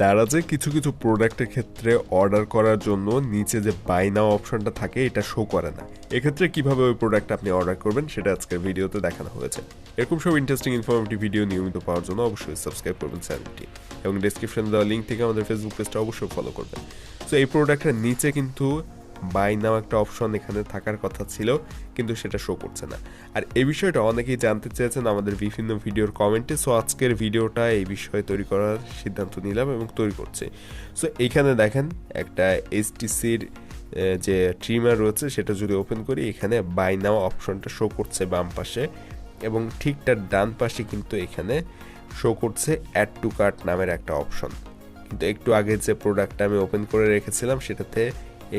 দারাজে কিছু কিছু প্রোডাক্টের ক্ষেত্রে অর্ডার করার জন্য নিচে যে বাই নাও অপশনটা থাকে, এটা শো করে না। এক্ষেত্রে কীভাবে ওই প্রোডাক্ট আপনি অর্ডার করবেন, সেটা আজকের ভিডিওতে দেখানো হয়েছে। এরকম সব ইন্টারেস্টিং ইনফরমেটিভ ভিডিও নিয়মিত পাওয়ার জন্য অবশ্যই সাবস্ক্রাইব করবেন চ্যানেলটি এবং ডিসক্রিপশন দেওয়া লিঙ্ক থেকে আমাদের ফেসবুক পেজটা অবশ্যই ফলো করবেন। তো এই প্রোডাক্টের নিচে কিন্তু বাই নাও একটা অপশন এখানে থাকার কথা ছিল, কিন্তু সেটা শো করছে না। আর এই বিষয়টা অনেকেই জানতে চেয়েছেন আমাদের বিভিন্ন ভিডিওর কমেন্টে সো আজকের ভিডিওটা এই বিষয়ে তৈরি করার সিদ্ধান্ত নিলাম এবং তৈরি করছি। সো এখানে দেখেন একটা এইচটিসির যে ট্রিমার রয়েছে, সেটা যদি ওপেন করি, এখানে বাই নাও অপশনটা শো করছে বাম পাশে এবং ঠিক তার ডান পাশে কিন্তু এখানে শো করছে অ্যাড টু কার্ট নামের একটা অপশন কিন্তু একটু আগে যে প্রোডাক্টটা আমি ওপেন করে রেখেছিলাম, সেটাতে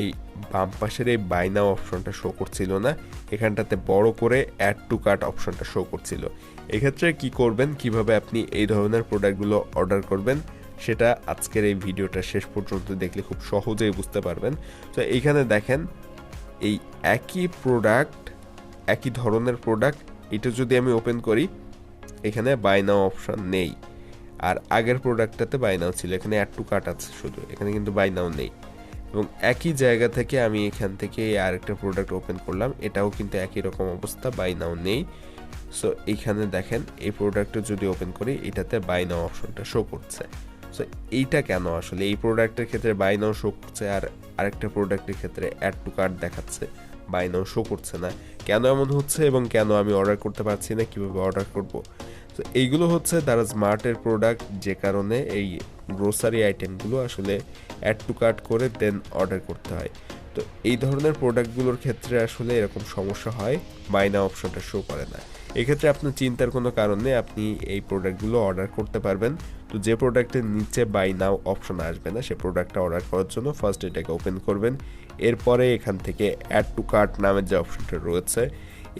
এই বাম পাশের এই বাই নাও অপশনটা শো করছিল না, এখানটাতে বড় করে অ্যাড টু কার্ট অপশনটা শো করছিল। এক্ষেত্রে কি করবেন? কীভাবে আপনি এই ধরনের প্রোডাক্টগুলো অর্ডার করবেন? সেটা আজকের এই ভিডিওটা শেষ পর্যন্ত দেখলে খুব সহজেই বুঝতে পারবেন। তো এইখানে দেখেন, এই একই প্রোডাক্ট একই ধরনের প্রোডাক্ট এটা যদি আমি ওপেন করি, এখানে বাই নাও অপশন নেই। আর আগের প্রোডাক্টটাতে বাই নাও ছিল, এখানে অ্যাড টু কার্ট আছে শুধু, এখানে কিন্তু বাই নাও নেই। এবং একই জায়গা থেকে আমি এখান থেকে আরেকটা প্রোডাক্ট ওপেন করলাম। এটাও কিন্তু একই রকম অবস্থা বাই নাও নেই। সো এইখানে দেখেন, এই প্রোডাক্টটা যদি ওপেন করি, এটাতে বাই নাও অপশনটা শো করছে। সো এইটা কেন আসলে? এই প্রোডাক্টের ক্ষেত্রে বাই নাও শো করছে আর আরেকটা প্রোডাক্টের ক্ষেত্রে অ্যাড টু কার্ড দেখাচ্ছে বাই নাও শো করছে না। কেন এমন হচ্ছে এবং কেন আমি অর্ডার করতে পারছি না? কীভাবে অর্ডার করব? তো এইগুলো হচ্ছে তারা স্মার্টের প্রোডাক্ট যে কারণে এই গ্রোসারি আইটেমগুলো আসলে অ্যাড টু কার্ট করে দেন অর্ডার করতে হয়। তো এই ধরনের প্রোডাক্টগুলোর ক্ষেত্রে আসলে এরকম সমস্যা হয় বাইনা অপশনটা শো করে না। এক্ষেত্রে আপনার চিন্তার কোনো কারণে আপনি এই প্রোডাক্টগুলো অর্ডার করতে পারবেন। তো যে প্রোডাক্টের নিচে বাই নাও অপশন আসবে না, সে প্রোডাক্টটা অর্ডার করার জন্য ফার্স্ট এটাকে ওপেন করবেন। এরপরে এখান থেকে অ্যাড টু কার্ট নামের যে অপশনটা রয়েছে,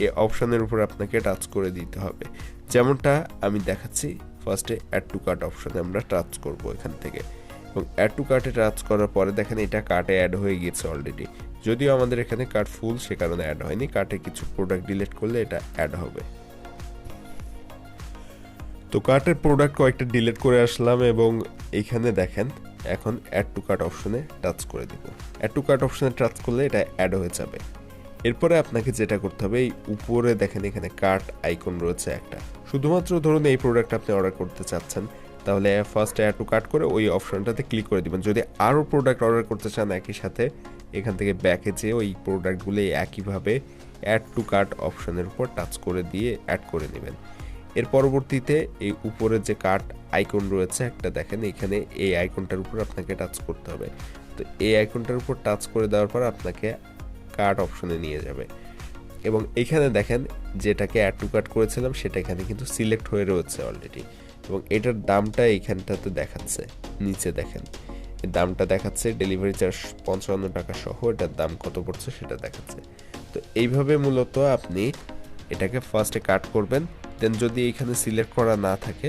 এই অপশনের উপর আপনাকে টাচ করে দিতে হবে। যেমনটা আমি দেখাচ্ছি ফার্স্টে অ্যাড টু কার্ট অপশানে আমরা টাচ করব এখান থেকে। এবং অ্যাড টু কার্টে টাচ করার পরে দেখেন এটা কার্টে অ্যাড হয়ে গিয়েছে অলরেডি যদিও আমাদের এখানে কার্ট ফুল সে কারণে অ্যাড হয়নি। কার্টে কিছু প্রোডাক্ট ডিলিট করলে এটা অ্যাড হবে। তো কার্টের প্রোডাক্ট কয়েকটা ডিলিট করে আসলাম এবং এইখানে দেখেন, এখন অ্যাড টু কার্ট অপশনে টাচ করে দিব। অ্যাড টু কার্ট অপশনে টাচ করলে এটা অ্যাড হয়ে যাবে। এরপরে আপনাকে যেটা করতে হবে, এই উপরে দেখেন এখানে কার্ট আইকন রয়েছে একটা। শুধুমাত্র ধরুন এই প্রোডাক্ট আপনি অর্ডার করতে চাচ্ছেন, তাহলে ফার্স্ট অ্যাড টু কার্ট করে ওই অপশনটাতে ক্লিক করে দিবেন। যদি আরও প্রোডাক্ট অর্ডার করতে চান একই সাথে, এখান থেকে ব্যাকে যেয়ে ওই প্রোডাক্টগুলো একইভাবে অ্যাড টু কার্ট অপশনের উপর টাচ করে দিয়ে অ্যাড করে নেবেন। এর পরবর্তীতে এই উপরে যে কার্ট আইকন রয়েছে একটা দেখেন, এখানে এই আইকনটার উপর আপনাকে টাচ করতে হবে। তো এই আইকনটার উপর টাচ করে দেওয়ার পর আপনাকে কার্ট অপশনে নিয়ে যাবে। এবং এখানে দেখেন যেটাকে অ্যাড টু কাট করেছিলাম, সেটা এখানে কিন্তু সিলেক্ট হয়ে রয়েছে অলরেডি এবং এটার দামটা এইখানটাতে দেখাচ্ছে, নিচে দেখেন। দামটা দেখাচ্ছে ডেলিভারি চার্জ পঞ্চান্ন টাকা সহ, এটার দাম কত পড়ছে সেটা দেখাচ্ছে। তো এইভাবে মূলত আপনি এটাকে ফার্স্টে কাট করবেন দেন যদি এইখানে সিলেক্ট করা না থাকে,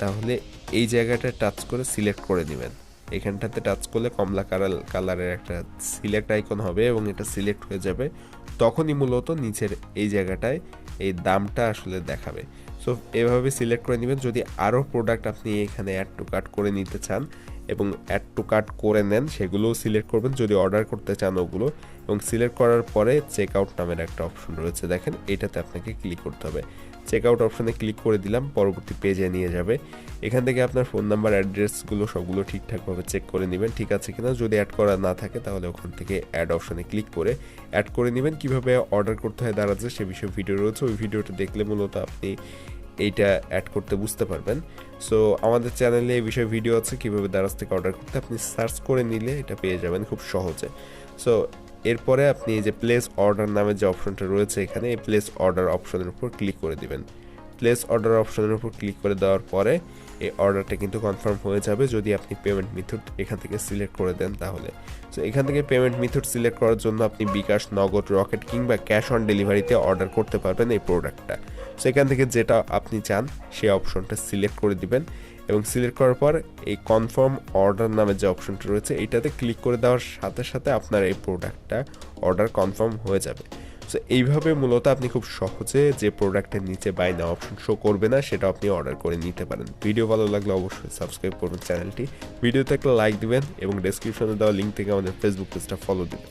তাহলে এই জায়গাটা টাচ করে সিলেক্ট করে নেবেন। এখানটাতে টাচ করলে কমলা কালার কালারের একটা সিলেক্ট আইকন হবে এবং এটা সিলেক্ট হয়ে যাবে। তখনই মূলত নিচের এই জায়গাটায় এই দামটা আসলে দেখাবে। সো এভাবে সিলেক্ট করে নেবেন। যদি আরও প্রোডাক্ট আপনি এখানে অ্যাড টু কাট করে নিতে চান এবং অ্যাড টু কাট করে নেন, সেগুলোও সিলেক্ট করবেন। যদি অর্ডার করতে চান ওগুলো এবং সিলেক্ট করার পরে চেক আউট নামের একটা অপশন রয়েছে। দেখেন, এটাতে আপনাকে ক্লিক করতে হবে। চেক আউট অপশনে ক্লিক করে দিলাম, পরবর্তী পেজে নিয়ে যাবে। এখান থেকে আপনার ফোন নাম্বার অ্যাড্রেসগুলো সবগুলো ঠিকঠাকভাবে চেক করে নেবেন, ঠিক আছে কিনা? যদি অ্যাড করা না থাকে, তাহলে ওখান থেকে অ্যাড অপশনে ক্লিক করে অ্যাড করে নেবেন। কীভাবে অর্ডার করতে হয়, দাঁড়াচ্ছে সে বিষয়ে ভিডিও রয়েছে। ওই ভিডিওটা দেখলে মূলত আপনি এইটা অ্যাড করতে বুঝতে পারবেন। সো আমাদের চ্যানেলে এই বিষয়ে ভিডিও আছে, কীভাবে দারাজ থেকে অর্ডার করতে আপনি সার্চ করে নিলে এটা পেয়ে যাবেন খুব সহজে। সো এরপরে আপনি এই যে প্লেস অর্ডার নামের যে অপশনটা রয়েছে এখানে, এই প্লেস অর্ডার অপশনের উপর ক্লিক করে দিবেন। প্লেস অর্ডার অপশনের উপর ক্লিক করে দেওয়ার পরে এই অর্ডারটা কিন্তু কনফার্ম হয়ে যাবে যদি আপনি পেমেন্ট মেথড এখান থেকে সিলেক্ট করে দেন তাহলে। সো এখান থেকে পেমেন্ট মেথড সিলেক্ট করার জন্য আপনি বিকাশ, নগদ, রকেট কিংবা ক্যাশ অন ডেলিভারিতে অর্ডার করতে পারবেন এই প্রোডাক্টটা সো এখান থেকে যেটা আপনি চান সেই অপশনটা সিলেক্ট করে দিবেন। এবং সিলেক্ট করার পর এই কনফার্ম অর্ডার নামে যে অপশনটা রয়েছে, এটাতে ক্লিক করে দেওয়ার সাথে সাথে আপনার এই প্রোডাক্টটা অর্ডার কনফার্ম হয়ে যাবে। সো এইভাবে মূলত আপনি খুব সহজে যে প্রোডাক্টের নিচে বাই নাও অপশন শো করবে না, সেটা আপনি অর্ডার করে নিতে পারেন। ভিডিও ভালো লাগলে অবশ্যই সাবস্ক্রাইব করবেন চ্যানেলটি। ভিডিওতে একটা লাইক দিবেন এবং ডেসক্রিপশনে দেওয়া লিঙ্ক থেকে আমাদের ফেসবুক পেজটা ফলো দিবেন।